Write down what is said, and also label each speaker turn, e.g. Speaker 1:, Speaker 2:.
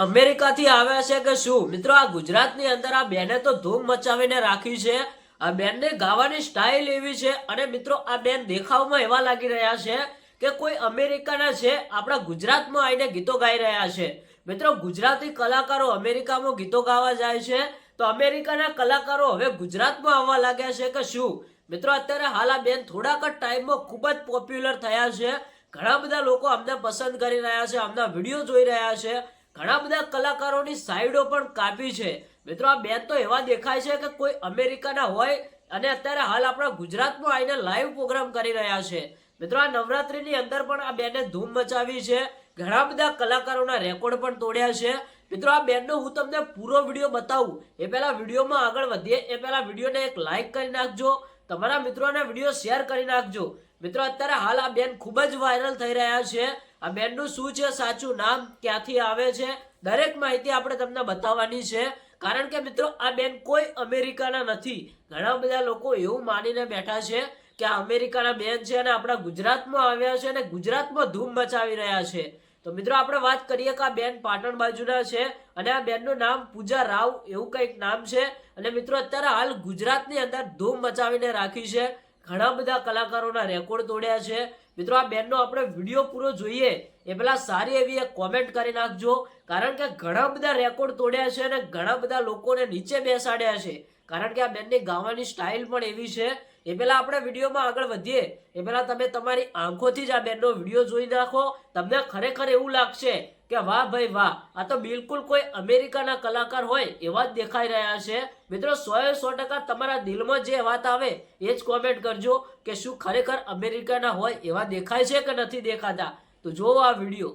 Speaker 1: અમેરિકાથી આવ્યા છે કે શું? મિત્રો, આ ગુજરાતની અંદર આ બેને તો ધૂમ મચાવીને રાખી છે. આ બેનને ગાવાની સ્ટાઇલ એવી છે અને મિત્રો, આ બેન દેખાવમાં એવા લાગી રહ્યા છે કે કોઈ અમેરિકાના છે, આપણા ગુજરાતમાં આવીને ગીતો ગાઈ રહ્યા છે. મિત્રો, ગુજરાતી કલાકારો અમેરિકામાં ગીતો ગાવા જાય છે. તો અમેરિકાના કલાકારો હવે ગુજરાતમાં આવવા લાગ્યા છે કે શું? મિત્રો, અત્યારે હાલ આ બેન થોડાક જ ટાઈમમાં ખૂબ જ પોપ્યુલર થયા છે. ઘણા બધા લોકો અમને પસંદ કરી રહ્યા છે, અમના વીડિયો જોઈ રહ્યા છે. ઘણા બધા કલાકારોની સાઈડો પણ કાપી છે. મિત્રો, આ બેન તો એવા દેખાય છે કે કોઈ અમેરિકાના હોય અને અત્યારે હાલ આપણા ગુજરાતમાં આવીને લાઈવ પ્રોગ્રામ કરી રહ્યા છે. મિત્રો, આ નવરાત્રિની અંદર પણ આ બેને ધૂમ મચાવી છે. ઘણા બધા કલાકારોના રેકોર્ડ પણ તોડ્યા છે. મિત્રો, આ બેનનો હું તમને પૂરો વીડિયો બતાવું. એ પહેલાં વિડીયોમાં આગળ વધીએ. એ પહેલાં વિડીયોને એક લાઈક કરી નાખજો. તમારા મિત્રોને વીડિયો શેર કરી નાખજો. મિત્રો, અત્યારે હાલ આ બેન ખૂબ જ વાયરલ થઈ રહ્યા છે. આ બેનનું શું છે? સાચું નામ ક્યાંથી આવે છે? દરેક માહિતી આપણે તમને બતાવવાની છે. કારણ કે મિત્રો, આ બેન કોઈ અમેરિકાના નથી. ઘણા બધા લોકો એવું માનીને બેઠા છે કે આ અમેરિકાના બેન છે અને આપણા ગુજરાતમાં આવ્યા છે અને ગુજરાતમાં ધૂમ મચાવી રહ્યા છે. તો મિત્રો, આપણે વાત કરીએ કે આ બેન પાટણ બાજુના છે અને આ બેનનું નામ પૂજા રાવ એવું કંઈક નામ છે. અને મિત્રો, અત્યારે હાલ ગુજરાતની અંદર ધૂમ મચાવીને રાખી છે. ઘણા બધા કલાકારોના રેકોર્ડ તોડ્યા છે. મિત્રો આ બેનનો આપણે વીડિયો પૂરો જોઈએ. એ પેલા સારી એવી એક કોમેન્ટ કરી નાખજો, કારણ કે ઘણા બધા રેકોર્ડ તોડ્યા છે અને ઘણા બધા લોકોને નીચે બેસાડ્યા છે. કારણ કે આ બેનની ગાવાની સ્ટાઇલ પણ એવી છે. એ પહેલાં આપણે વિડીયોમાં આગળ વધીએ. એ પહેલાં તમે તમારી આંખોથી જ આ બેનનો વીડિયો જોઈ નાખો. તમને ખરેખર એવું લાગશે કે વાહ ભાઈ વાહ, આ તો બિલકુલ કોઈ અમેરિકાના કલાકાર હોય એવા જ દેખાઈ રહ્યા છે. મિત્રો સો એ સો ટકા તમારા દિલમાં જે વાત આવે એ જ કોમેન્ટ કરજો કે શું ખરેખર અમેરિકાના હોય એવા દેખાય છે કે નથી દેખાતા. તો જોવો આ વીડિયો